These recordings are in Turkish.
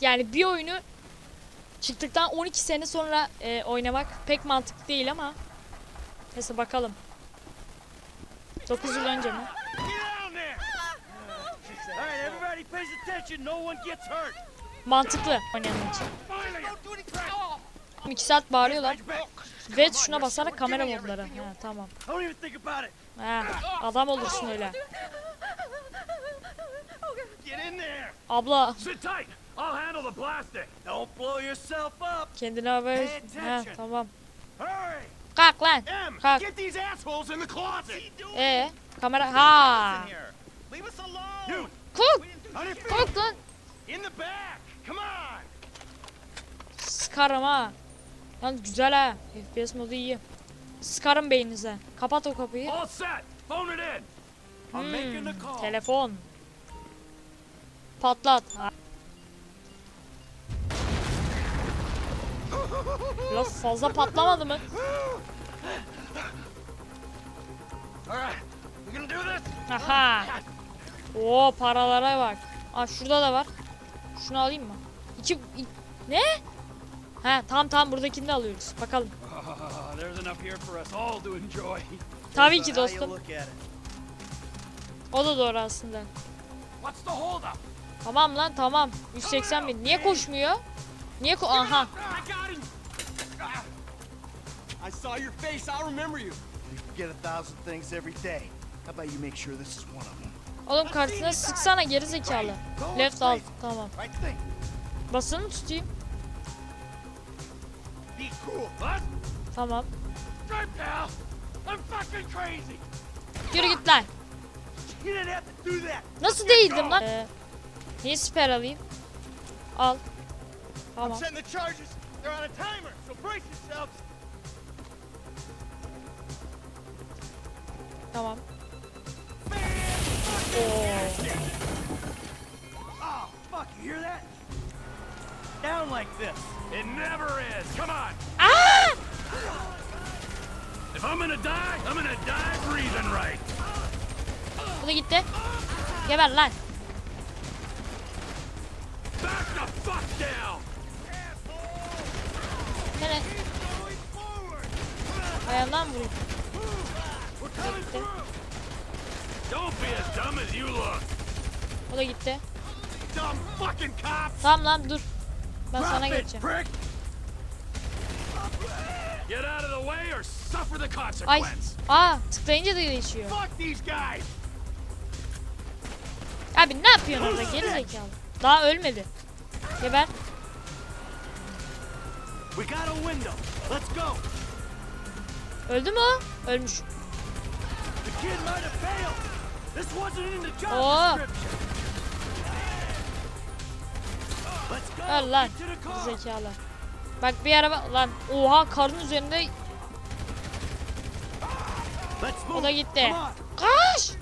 Yani bir oyunu çıktıktan 12 sene sonra e, oynamak pek mantıklı değil ama neyse bakalım. 9 yıl önce mi? Mantıklı oynayanlar için. Finally! Don't do anything. 2 saat bağırıyorlar. Ve tuşuna basarak kamera modları. Ha tamam. Ha, adam olursun öyle. Get in there. Abla Sit tight. I'll handle the blasting. Don't blow yourself up. kendine haber. Ha tamam. Kalk lan. Kalk. get these assholes in the closet. Ee, kamera ha. Kalk. Kalk lan. Sıkarım ha. Lan güzel ha. FPS modu iyi. Sıkarım beyninize. Kapat o kapıyı. All set. Patlat. Biraz fazla patlamadı mı? All right. We gonna do this? Aha. Oo paralara bak. Aa şurada da var. Şunu alayım mı? İki... i- Ne? Ha tamam tamam buradakini de alıyoruz. Bakalım. Tabii ki dostum. O da doğru aslında. What's the holdup? Tamam lan tamam. 180 bin. Niye koşmuyor? Niye ko... Aha. I saw your face. I'll remember you. You forget a thousand things every day. How about you make sure this is one of them? Oğlum kartına sıksana geri zekalı. Left alt. Tamam. Basını tutayım. Be cool. What? Tamam. Yürü git lan. Nasıl değildim lan? Ee, niye siper alayım? Al. Tamam. Tamam. Oh, fuck, you hear that? Down like this. It never is. Come on. Aa! If I'm gonna die, I'm gonna die breathing right. Bu da gitti. Geber lan. Back the fuck down. Nere? Going forward. Ayağından vurayım. We're coming Gitti. through. Don't be as dumb as you look. O da gitti. Dumb fucking cops. Tamam lan dur. Ben sana geçeceğim. Get out of the way or suffer the Ay. consequence. Aa tıklayınca da değişiyor. Fuck these guys. Abi ne yapıyorsun orada geri zekalı. Daha ölmedi. Geber. We got a window. Let's go. Öldü mü? Ölmüş. Oh. go. Öl lan. Zekalı. Bak bir araba lan. Oha karın üzerinde o da gitti. Kaç!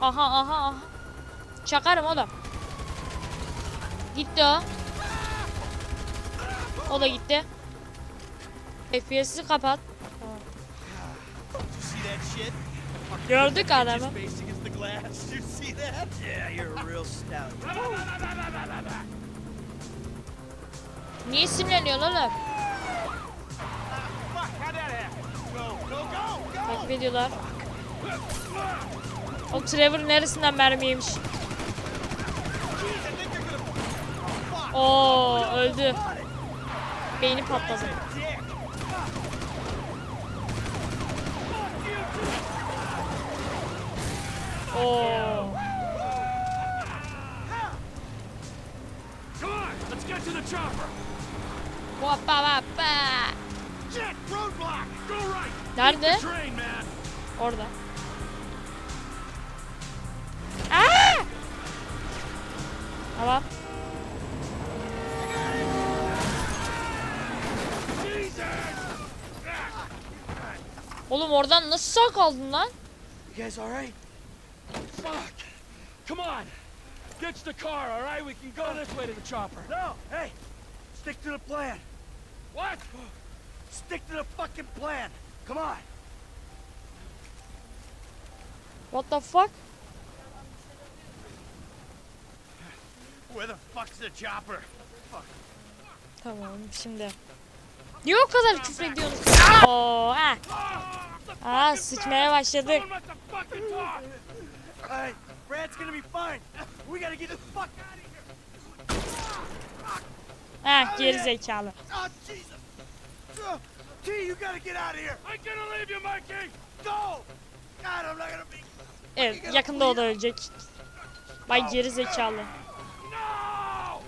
Aha aha aha. Çakarım oğlum. Gitti o. O da gitti. FPS'i kapat. Shit? Gördük adamı. Niye simleniyorsun oğlum? Takip ediyorlar. O Trevor neresinden mermi yemiş? Oo öldü. Beyni patladı. Oo. Go right. Nerede? Orada. Aa! Tamam. Oğlum oradan nasıl sağ kaldın lan? You guys all right? Fuck. Come on. Ditch the car, all right? We can go this way to the chopper. No, hey. Stick to the plan. What? Stick to the fucking plan. Come on. What the fuck? Where the fuck's the chopper? Tamam şimdi. Niye o kadar küfür ediyorsunuz? Oo, ha. Aa sıçmaya başladık. Someone must have fucking talk! Hey, Brad's gonna be fine. We gotta get the fuck out of here. Ha geri zekalı. Jesus. Uh, T, you gotta get out of here. I'm gonna leave you, Mikey! Go. God, I'm not gonna be. Evet yakında o da ölecek. Vay geri zekalı. No!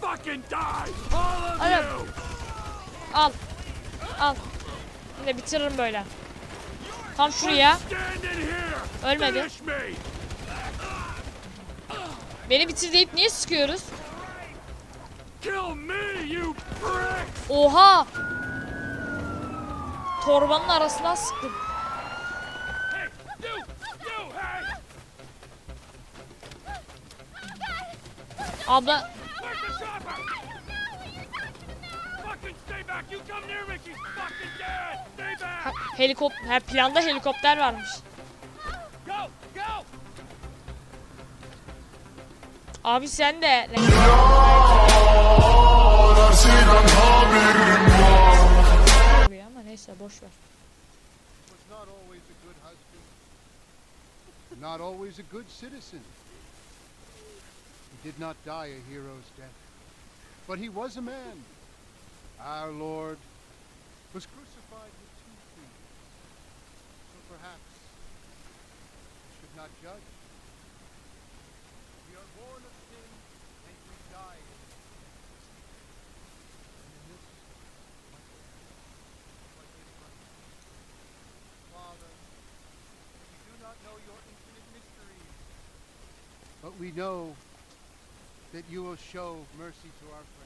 Fucking die! All of you! Al. Al. Yine bitiririm böyle. Tam şuraya. Ölmedi. Beni bitir deyip niye sıkıyoruz? Oha! Torbanın arasından sıktım. Abla ha, back! helikopter, ha, planda helikopter varmış. Go! Go! Abi sen de ama neyse boş ver. was not always a good husband, not always a good citizen. He did not die a hero's death, but he was a man. Our Lord was crucified with two thieves. So perhaps we should not judge. We are born of sin and we die in. And in this, Father, we do not know your infinite mysteries, but we know that you will show mercy to our friends.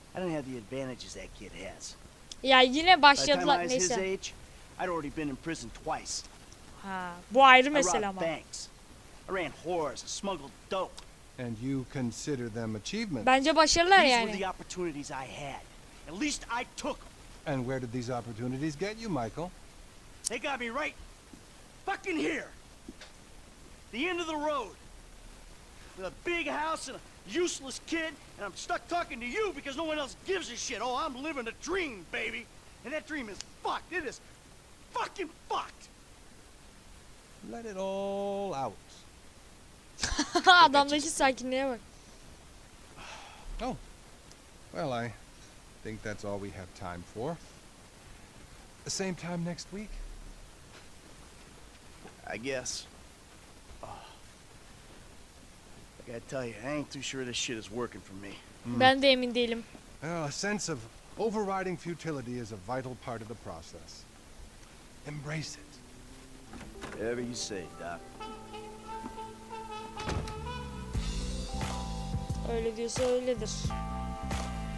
I don't have the advantages that kid has. ya yine By the time I başladılar was his neyse. age, I'd already been in prison twice. Ha, bu ayrı I mesele robbed ama. banks. I ran whores, I smuggled dope. And you consider them achievements. Bence başarılar These were yani. the opportunities I had. At least I took them. And where did these opportunities get you, Michael? They got me right fucking here. The end of the road. With a big house and a useless kid, and I'm stuck talking to you because no one else gives a shit. Oh, I'm living a dream, baby. And that dream is fucked. It is fucking fucked. Let it all out. Adamdaki sakinliğe bak. Oh. Well, I think that's all we have time for. The same time next week. I guess. I gotta tell you, I ain't too sure this shit is working for me. Ben de emin değilim. Well, a sense of overriding futility is a vital part of the process. Embrace it. Whatever you say, Doc. Öyle diyorsa öyledir.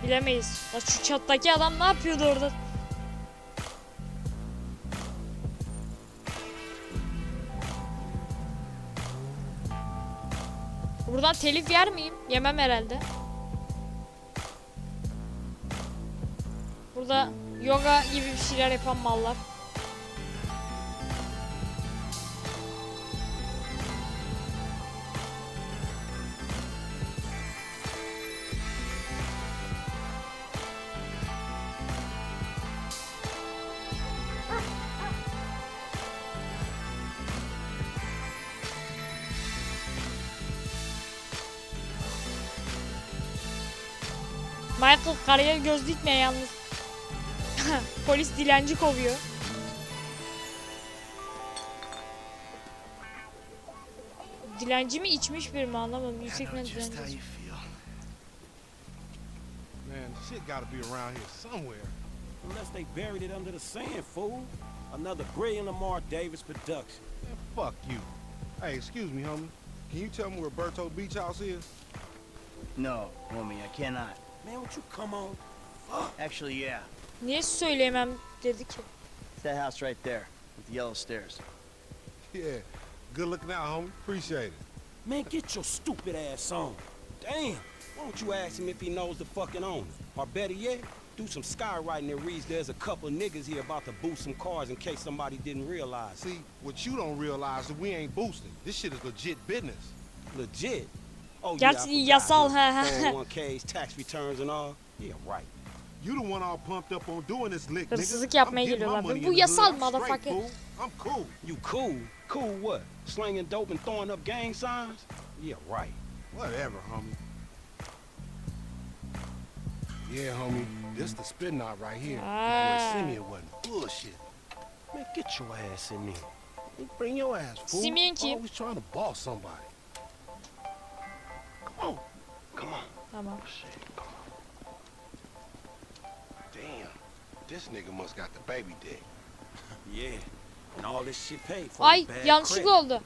Bilemeyiz. Ya şu çattaki adam ne yapıyordu orada? Buradan telif yer miyim? Yemem herhalde. Burada yoga gibi bir şeyler yapan mallar. Karıya göz dikme yalnız. Polis dilenci kovuyor. Dilenci mi içmiş bir mi anlamadım. Yüksek ihtimalle Just how dilenci. you feel. Man, shit gotta be around here somewhere. Unless they buried it under the sand, fool. Another brilliant Lamar Davis production. Fuck you. Hey, excuse me, homie. Can you tell me where Berto Beach House is? No, homie, I cannot. Man, would you come on? Actually, yeah. Niye söyleyemem dedi ki. It's that house right there with the yellow stairs. Yeah. Good looking out, homie. Appreciate it. Man, get your stupid ass on. Damn. Why don't you ask him if he knows the fucking owner? Or better yet, do some skywriting that reads there's a couple niggas here about to boost some cars in case somebody didn't realize. See, what you don't realize is we ain't boosting. This shit is legit business. Legit. Oh, Gerçi yeah, I yasal, forgot. he, he. 401ks, tax returns and all. Yeah, right. You the one all pumped up on doing this lick, nigga. Hırsızlık yapmaya I'm getting my geliyorlar. money Bu in the yasal hood. I'm straight, motherfucker. fool. I'm cool. You cool? Cool what? Slinging dope and throwing up gang signs? Yeah, right. Whatever, homie. Yeah, homie. This the spin knot right here. Ah. Boy, Simeon wasn't bullshit. Man, get your ass in there. You Bring your ass, fool. Simeon kim? Always trying to boss somebody. Come on. Come on. Tamam. Damn. This nigga must got the baby dick. Yeah. And all this shit paid for. Ay Bad yanlışlık credit. oldu.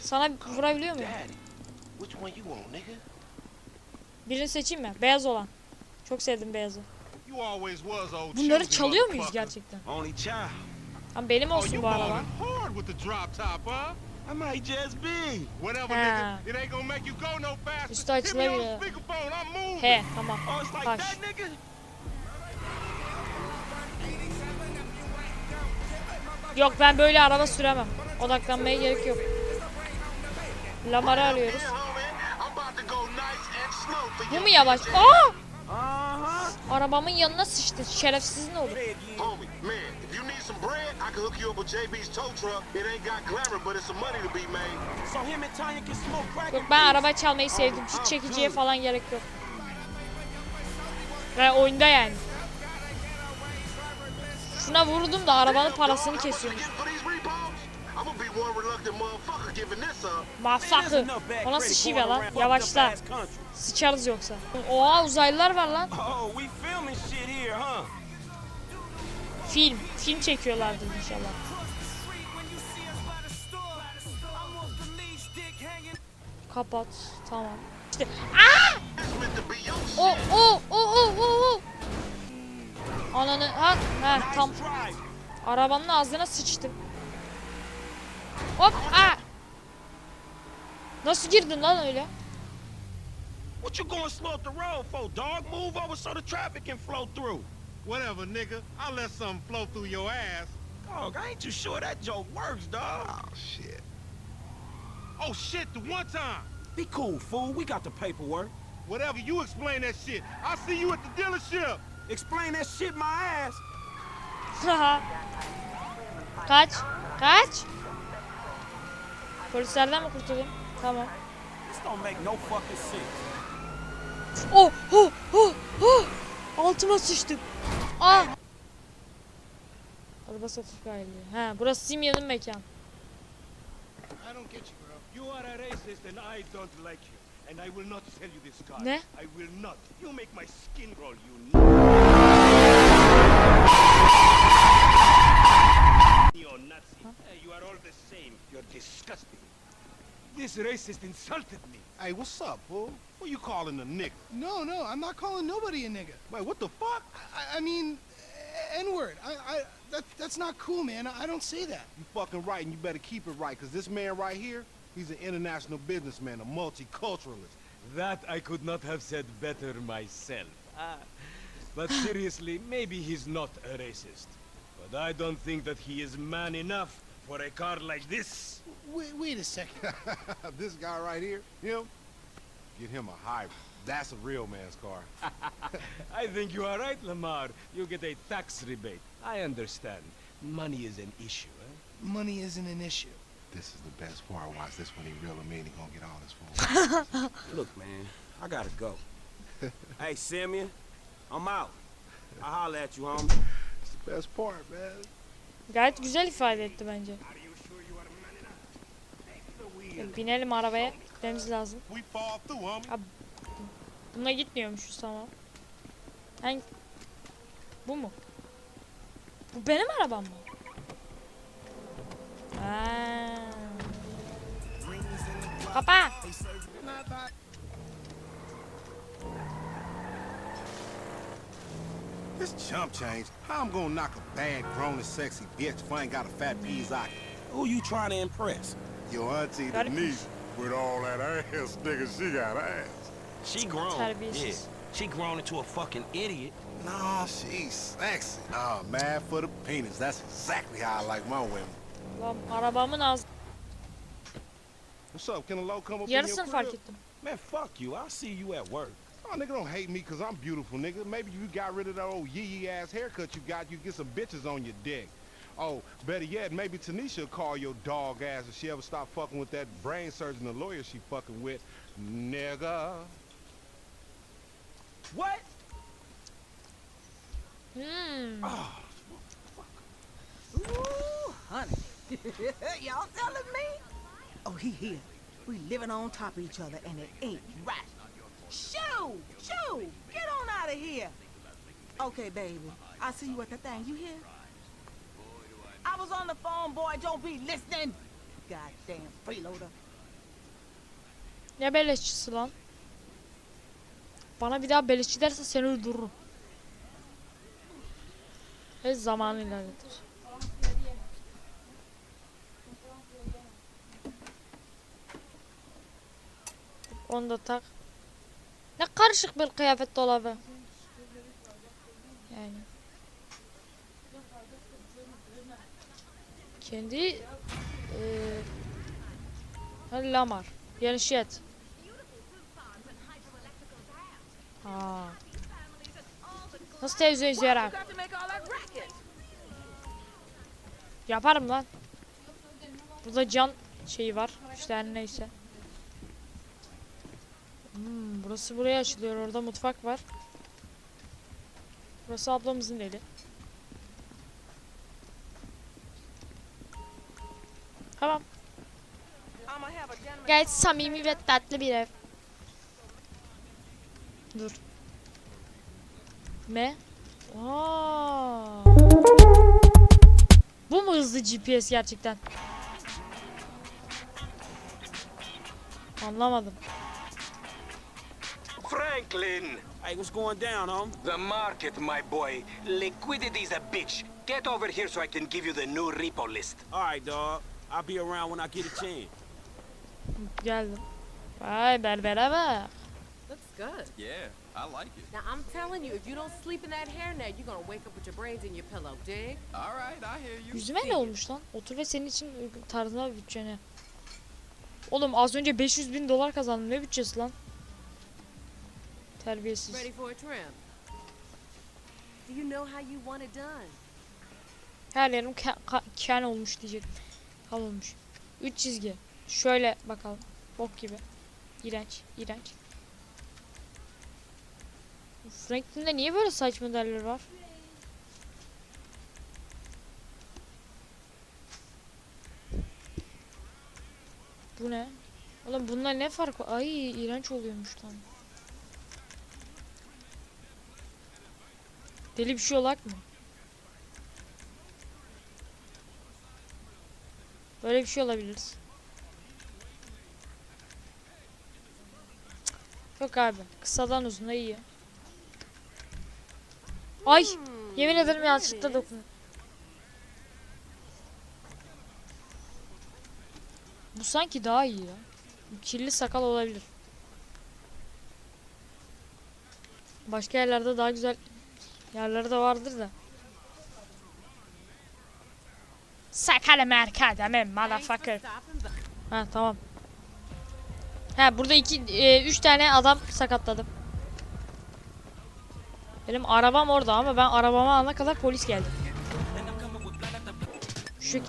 Sana vurabiliyor muyum? Daddy. Which one you want, nigga? Birini seçeyim mi? Beyaz olan. Çok sevdim beyazı. Bunları çalıyor muyuz gerçekten? Ama benim Oh, olsun bu araba. I might just be. Whatever, Ha. nigga. It ain't gonna make you go no faster. Üstü Hit me on açılabiliyor. the speakerphone. I'm moving. He tamam. Oh, it's like Taş. that, nigga? Yok ben böyle araba süremem. Odaklanmaya gerek yok. Lamar'ı arıyoruz. Bu mu yavaş? Aa! Arabamın yanına sıçtı. Olur. Can smoke crack Yok ben araba çalmayı sevdim. Hiç çekiciye falan gerek yok. Ve oyunda yani. Şuna vurdum da arabanın parasını kesiyormuş. Bad O nasıl şive going lan? Yavaşla. Sıçarız yoksa. Oha uzaylılar var lan. Oh? Film. Film çekiyorlardır inşallah. Kapat. Tamam. İşte. Shit. O o o o o o. Ananı ha ha tam arabanın ağzına sıçtım. Hop a. Nasıl girdin lan öyle? What you going slow up the road for, dog? Move over so the traffic can flow through. Whatever, nigga. I'll let something flow through your ass. Dog, I ain't too sure that joke works, dog. Oh, shit. Oh, shit, the one time. Be cool, fool. We got the paperwork. Whatever, you explain that shit. I'll see you at the dealership. Explain that shit my ass. Kaç. Kaç. Polislerden mi kurtulayım? Tamam. Oh, oh, oh, oh. Altıma sıçtım. Aa. Araba satış galiba. Ha, burası Simya'nın mekan. I don't get you, bro. You are a racist and I don't like you. And I will not sell you this car. Ne? I will not. You make my skin roll, you neo-Nazi. Hey, you are all the same. You're disgusting. This racist insulted me. Hey, what's up, fool? What you calling a nigga? No, no, I'm not calling nobody a nigga. Wait, what the fuck? I, I mean, N-word. I, I, that, that's not cool, man. I, I don't say that. You fucking right, and you better keep it right, because this man right here, he's an international businessman, a multiculturalist. That I could not have said better myself. Ah. But seriously, maybe he's not a racist. But I don't think that he is man enough for a car like this. Wait, wait a second. this guy right here, him, get him a hybrid. That's a real man's car. I think you are right, Lamar. You get a tax rebate. I understand. Money is an issue, eh? Money isn't an issue. This is the best part. Watch this when he real him in, he gonna get all this for Look, man, I gotta go. hey, Simeon, I'm out. I'll holler at you, homie. Best part, man. Gayet güzel ifade etti bence. Binelim arabaya. Gitmemiz lazım. Homie. Bununla gitmiyormuşuz tamam. Hangi? Bu mu? Bu benim arabam mı? Ha. Kapa. Chump change. How I'm gonna knock a bad, grown and sexy bitch if I ain't got a fat Pizzaki? Who you trying to impress? Your auntie Got it. Denise. With all that ass, nigga, she got ass. She grown. Yeah. She grown into a fucking idiot. Nah, she's sexy. Nah, mad for the penis. That's exactly how I like my women. Lan arabamın ağzı. What's up? Can a low come up in your Yarısını fark crib? ettim. Man, fuck you. I'll see you at work. Oh, nigga, don't hate me because I'm beautiful, nigga. Maybe you got rid of that old yee-yee ass haircut you got, you get some bitches on your dick. Oh, better yet, maybe Tanisha will call your dog ass if she ever stop fucking with that brain surgeon, the lawyer she fucking with. Nigga. What? Hmm. Oh, Ooh, honey. Y'all telling me? Oh, he here. We living on top of each other, and it ain't right. Shoo! Shoo! Get on out of here. Okay, baby. I see you at the thing. You hear? I was on the phone, boy. Don't be listening. Goddamn freeloader. Ne beleşçisi lan? Bana bir daha beleşçi derse seni öldürürüm. Ve zaman ilerletir. Onu da tak. Ne karışık bir kıyafet dolabı. Yani. Kendi eee Lamar. Genişlet. Aa. Nasıl televizyon izleyerek? Yaparım lan. Burada can şeyi var. İşte neyse. Hmm, burası buraya açılıyor. Orada mutfak var. Burası ablamızın eli. Tamam. Gayet samimi ve tatlı bir ev. Dur. Aa. Bu mu hızlı GPS gerçekten? Anlamadım. Franklin! Hey, what's going down, home? The market, my boy. Liquidity's a bitch. Get over here so I can give you the new repo list. All right, dog. I'll be around when I get a chance. Geldim. Vay berbere bak. Looks good. Yeah, I like it. Now I'm telling you, if you don't sleep in that hairnet, you're gonna wake up with your brains in your pillow, dig? All right, I hear you. Yüzüme ne olmuş lan? Otur ve senin için uygun tarzına bütçene. Oğlum az önce 500 bin dolar kazandım. Ne bütçesi lan? Done? Her yerim ken olmuş diyecek. Kal olmuş. 3 çizgi. Şöyle bakalım. Bok gibi. İğrenç. iğrenç. Franklin'de niye böyle saç modeller var? Bu ne? Oğlum bunlar ne fark var? Ay iğrenç oluyormuş lan. Deli bir şey olak mı? Böyle bir şey olabiliriz. Yok abi. Kısadan uzuna iyi. Ay! Yemin ederim yanlışlıkla dokundum. Bu sanki daha iyi ya. Bu Kirli sakal olabilir. Başka yerlerde daha güzel yerleri de vardır da. Sakalı merkade mi motherfucker. Ha tamam. Ha burada iki, e, üç tane adam sakatladım. Benim arabam orada ama ben arabamı alana kadar polis geldi. Şu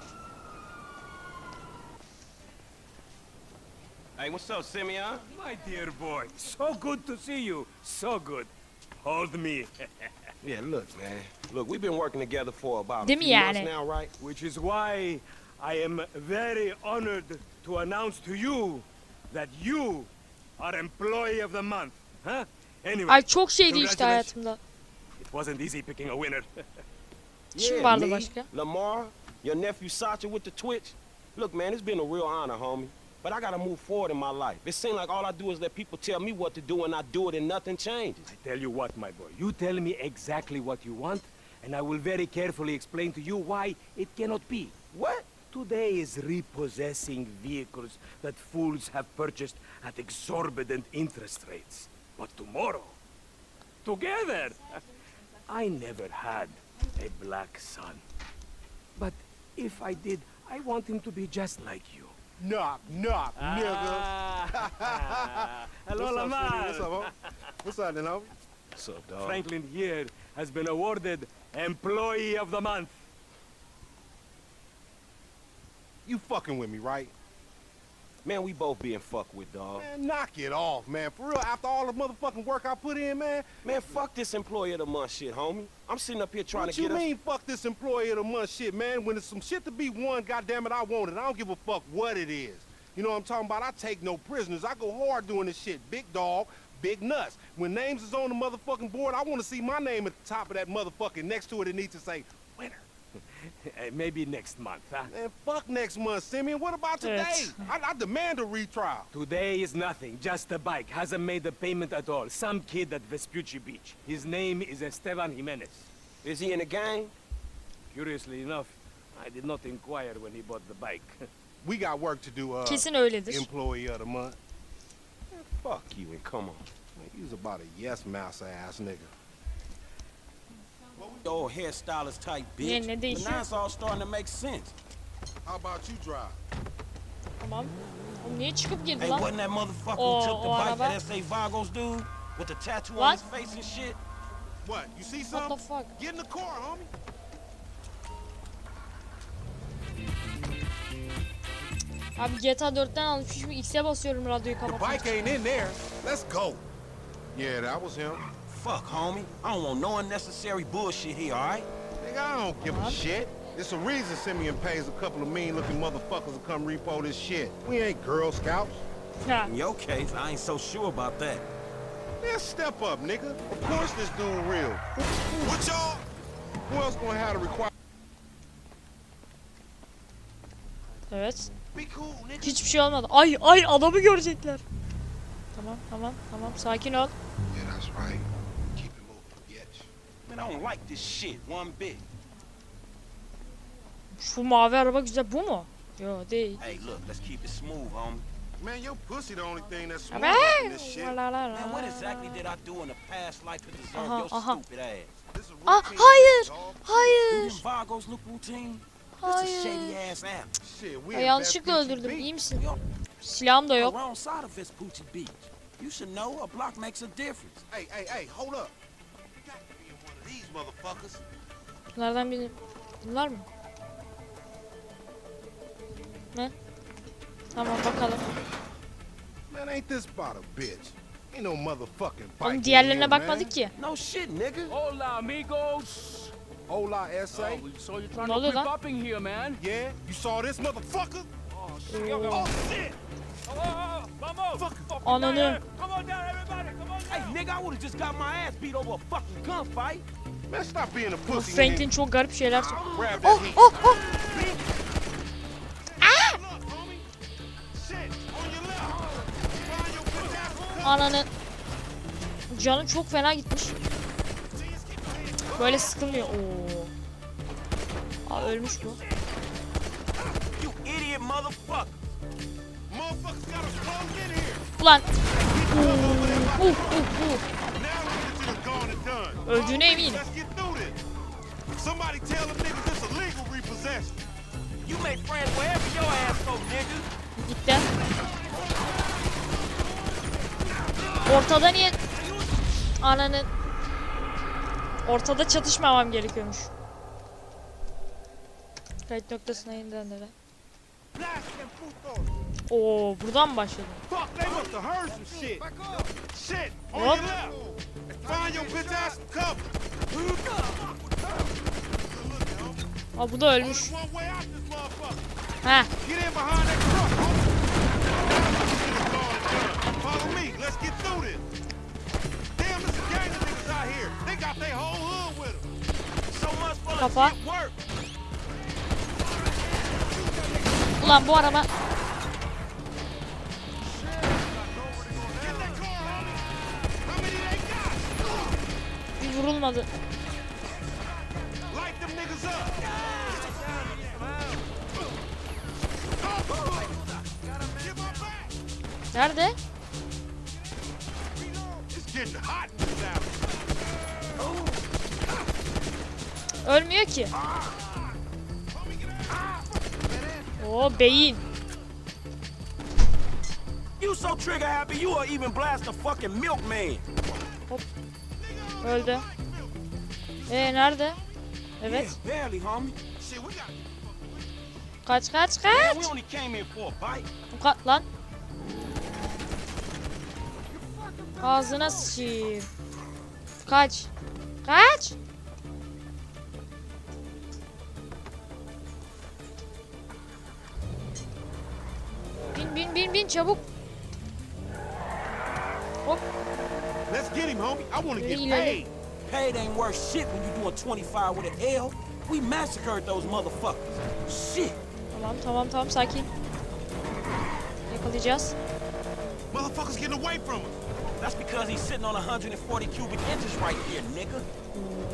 Hey, what's up, Simeon? My dear boy, so good to see you. So good. Hold me. Yeah, look, man. Look, we've been working together for about a Değil mi few months now, right? Which is why I am very honored to announce to you that you are Employee of the Month. Huh? Anyway, Ay çok şeydi işte congratulations. hayatımda. It wasn't easy picking a winner. Kim Yeah, vardı me, başka? Lamar, your nephew Sacha with the Twitch. Look, man, it's been a real honor, homie. But I gotta move forward in my life. It seems like all I do is let people tell me what to do and I do it and nothing changes. I tell you what, my boy. You tell me exactly what you want, and I will very carefully explain to you why it cannot be. What? Today is repossessing vehicles that fools have purchased at exorbitant interest rates. But tomorrow, together, I never had a black son. But if I did, I want him to be just like you. Knock, knock, nigga. Ah. Hello, What's Lamar. Smitty? What's up, homie? What's up, then, homie? What's up, dog? Franklin here has been awarded Employee of the Month. You fucking with me, right? Man, we both being fucked with, dog. Man, knock it off, man. For real, after all the motherfucking work I put in, man. Man, fuck this employee of the month shit, homie. I'm sitting up here trying what to get What you mean, fuck this employee of the month shit, man? When there's some shit to be won, goddamn it, I want it. I don't give a fuck what it is. You know what I'm talking about? I take no prisoners. I go hard doing this shit. Big dog, big nuts. When names is on the motherfucking board, I want to see my name at the top of that motherfucking next to it. It needs to say winner. Eh, Maybe next month, huh? Man, fuck next month, Simeon. What about today? I, I demand a retrial. Today is nothing, just a bike. Hasn't made a payment at all. Some kid at Vespucci Beach. His name is Esteban Jimenez. Is he in the gang? Curiously enough, I did not inquire when he bought the bike. We got work to do, uh, Kesin öyledir. employee of the month. Man, fuck you and come on. Man, you was about a yes mouse ass nigga. Old hairstylist type bitch. Yeah, but now it's all starting to make sense. How about you drive? Tamam. Oğlum niye çıkıp girdi Hey, lan? wasn't that motherfucker O- who took the o bike araba. that S.A. Vagos dude? With the tattoo on What? his face and shit? What? You see What something? the fuck? Get in the car, homie. Abi GTA 4'ten almış şimdi X'e basıyorum radyoyu The kapatmak bike için. ain't in there. Let's go. Yeah, that was him. Fuck, homie. I don't want no unnecessary bullshit here, all right? Nigga, I don't give a shit. It's a reason Simeon pays a couple of mean-looking motherfuckers to come repo this shit. We ain't Girl Scouts. Ha. In your case, I ain't so sure about that. Man, step up, nigga. Of course this dude real. What y'all? Who else gonna have to require? Evet. Be cool, nigga. Hiçbir şey olmadı. Ay ay adamı görecekler. Tamam tamam tamam sakin ol. Yeah, that's right. Keep it moving, bitch. Man, I don't like this shit one bit. Şu mavi araba güzel bu mu? Yo değil. Hey, look, let's keep it smooth, homie. Man, your pussy the only thing that's smooth in this shit. La la la Man, what exactly did I do in a past life to deserve Aha, your aha. stupid ass? Ah hayır. Hayır. Vagos look routine? Hayır. Ya yanlışlıkla öldürdüm. İyi misin? Silahım da yok. You should know a block makes a difference. Hey, hey, hey, hold up. Motherfuckers. Bunlardan biri. Bunlar mı? Ne? Tamam bakalım. Man, ain't this about a bitch? Ain't no motherfucking bike Oğlum in diğerlerine bakmadık ki. No shit, nigga. Hola, amigos. Hola, S.A. Oh, we saw you trying Ne to oluyor creep lan? up in here, man. Yeah, you saw this motherfucker? Oh, shit. Oo. Oh, shit. Oh, oh, oh. Ananı. Hey, nigga, I would've just got my ass beat over a fucking gunfight. Bu. Franklin çok garip şeyler söylüyor. Oh oh oh. Your bitch ass. Ananı. Canım çok fena gitmiş. Böyle sıkılmıyor. Oo. Aa ölmüş bu. Ulan. Uh, uh, uh. Öldüğüne eminim. Somebody tell them niggas this a legal repossession. You make friends wherever your ass go, nigga. Gitti. Ortada niye... Ananı... Ortada çatışmamam gerekiyormuş. Kayıt noktasına indirenlere. Blast putos. Oo buradan mı başladı? Fuck, they must have heard some shit. Shit, on What? your left. Find your bitch ass some cover. Aa bu da ölmüş. Heh. Get in behind that vurulmadı. Nerede? Ölmüyor ki. Oo beyin. You so trigger happy, you will even blast a fucking milkman. Öldü. Ee nerede? Evet. Kaç kaç kaç. Ka lan. Ağzına sıçayım. Kaç. Kaç. Bin bin bin bin çabuk. Hop. Let's get him, homie. I want to get paid. Paid ain't worth shit when you doing 25 with an L. We massacred those motherfuckers. Shit. Tamam tamam tamam sakin. Yakalayacağız. Motherfuckers getting away from us. That's because he's sitting on 140 cubic inches right here, nigga.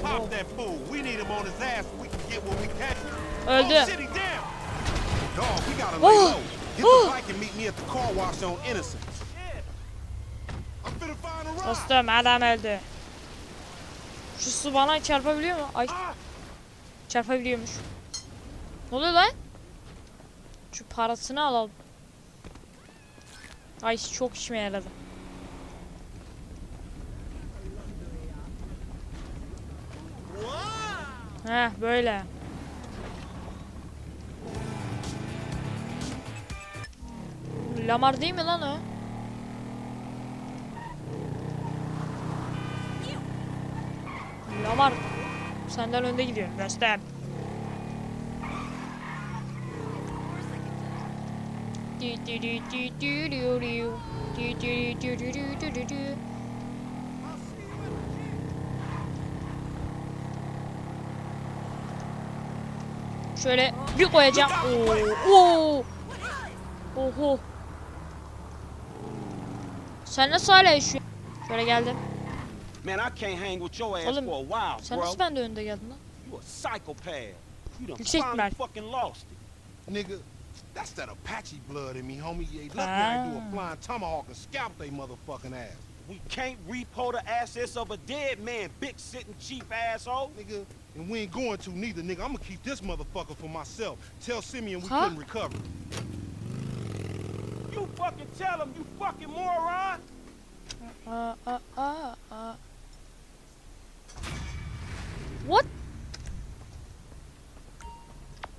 Pop that fool. We need him on his ass so we can get what we can. Öldü. Oh, shit, he down. Dog, we gotta lay low. Get the bike and meet me at the car wash on Innocence. Dostum adam öldü. Şu su bana çarpabiliyor mu? Ay. Çarpabiliyormuş. Ne oluyor lan? Şu parasını alalım. Ay çok işime yaradı. Heh böyle. Lamar değil mi lan o? Dü dü dü dü dü. Şöyle bir koyacağım. Oo. Oo. Oho. Sen nasıl hala yaşıyorsun? Şöyle geldim. Man, I can't hang with your ass Oğlum, for a while, Sen bro. nasıl bende önde geldin lan? You a psychopath. You done Yüksek finally ihtimal. fucking lost it. Nigga, that's that Apache blood in me, homie. Yeah, lucky ah. I do a Ah. flying tomahawk and scalp they motherfucking ass. We can't repo the assets of a dead man, big sitting cheap asshole. Nigga, and we ain't going to neither, nigga. I'm gonna keep this motherfucker for myself. Tell Simeon we Huh? couldn't recover. You fucking tell him, you fucking moron. Aa, aa, what